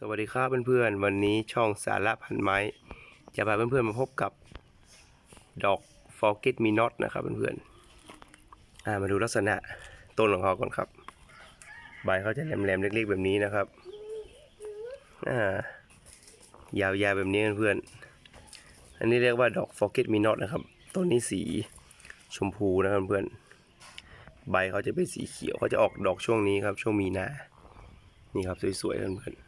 สวัสดีครับเพื่อนๆ วันนี้ช่องสาระพันไม้ จะพาเพื่อนๆมาพบกับดอก Forget Me Not นะครับเพื่อนๆอ่ามาดูลักษณะต้นของเขาก่อนครับ ใบเขาจะแหลมๆเล็กๆแบบนี้นะครับอ่ายาวๆแบบนี้เพื่อนๆอันนี้เรียกว่าดอก Forget Me Not นะครับต้นนี้สีชมพูนะครับเพื่อนๆใบเขาจะเป็นสีเขียวเขาจะออกดอกช่วงนี้ครับ ช่วงมีนานี่ครับสวยๆเพื่อนๆ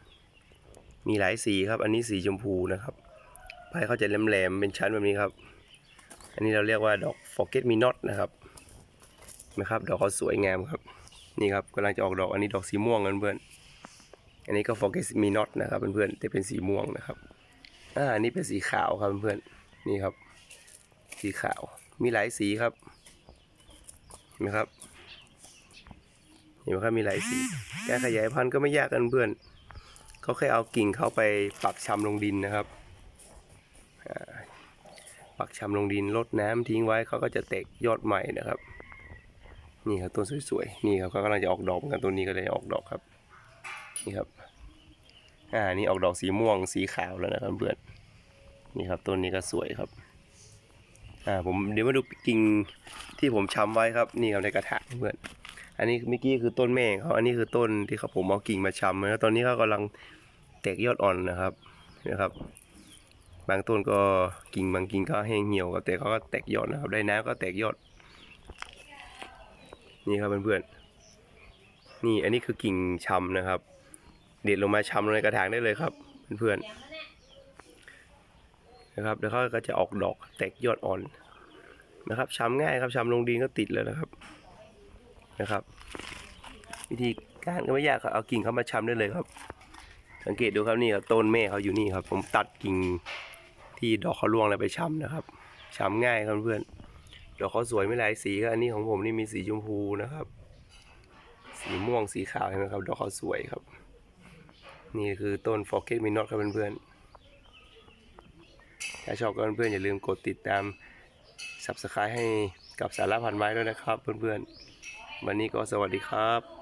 มีหลายสีครับ อันนี้สีชมพูนะครับใบเขาจะแหลมๆเป็นชั้นแบบนี้ครับ อันนี้เราเรียกว่าดอก forget me not นะครับนะครับดอกเขาสวยงามครับ นี่ครับกำลังจะออกดอกอันนี้ดอกสีม่วงเพื่อนอันนี้ก็ forget me not นะครับเพื่อนๆแต่เป็นสีม่วงนะครับอ่าอันนี้เป็นสีขาวครับเพื่อนๆนี่ครับ สีขาวมีหลายสีครับเห็นไหมครับเห็นไหมครับมีหลายสี การขยายพันธุ์ก็ไม่ยากกันเพื่อน เขาแค่เอากิ่งเขาไปปักชำลงดินนะครับ ปักชำลงดินรดน้ำทิ้งไว้เขาก็จะแตกยอดใหม่นะครับ นี่ครับต้นสวยๆ นี่ครับเขากำลังจะออกดอกนกันต้นนี้ก็เลยออกดอกครับ นี่ครับ อ่า นี่ออกดอกสีม่วงสีขาวแล้วนะครับเพื่อน นี่ครับต้นนี้ก็สวยครับ อ่า ผมเดี๋ยวมาดูกิ่งที่ผมชำไว้ครับ นี่ครับในกระถางเพื่อนอันนี้เมื่อกี้คือต้นแม่ของเขาอันนี้คือต้นที่เขาผมเอากิ่งมาชำแล้วตอนนี้เขากำลัง แตกยอดอ่อนนะครับนะครับ บางต้นก็กิ่งบางกิ่งก็แห้งเหี่ยวครับแต่เขาก็แตกยอดนะครับ ได้น้ำก็แตกยอด นี่ครับเพื่อนๆนี่อันนี้คือกิ่งชำนะครับ เด็ดลงมาชำลงในกระถางได้เลยครับเพื่อนๆนะครับแล้วเขาก็จะออกดอกแตกยอดอ่อนนะครับชำง่ายครับชำลงดินก็ติดเลยนะครับนะครับ วิธีการก็ไม่ยากครับเอากิ่งเขามาชำได้เลยครับ สังเกตดูครับนี่ครับต้นแม่เขาอยู่นี่ครับ ผมตัดกิ่งที่ดอกเขาร่วงแล้วไปช้ำนะครับช้ำง่ายครับเพื่อนดอกเขาสวยไม่หลายสีครับอันนี้ของผมนี่มีสีชมพูนะครับ สีม่วงสีขาวเห็นไหมครับ ดอกเขาสวยครับ นี่คือต้น forget me not ครับเพื่อนๆถ้าชอบก็เพื่อนๆอย่าลืมกดติดตาม subscribe ให้กับสาระพันไม้ด้วยนะครับ เพื่อนๆวันนี้ก็สวัสดีครับ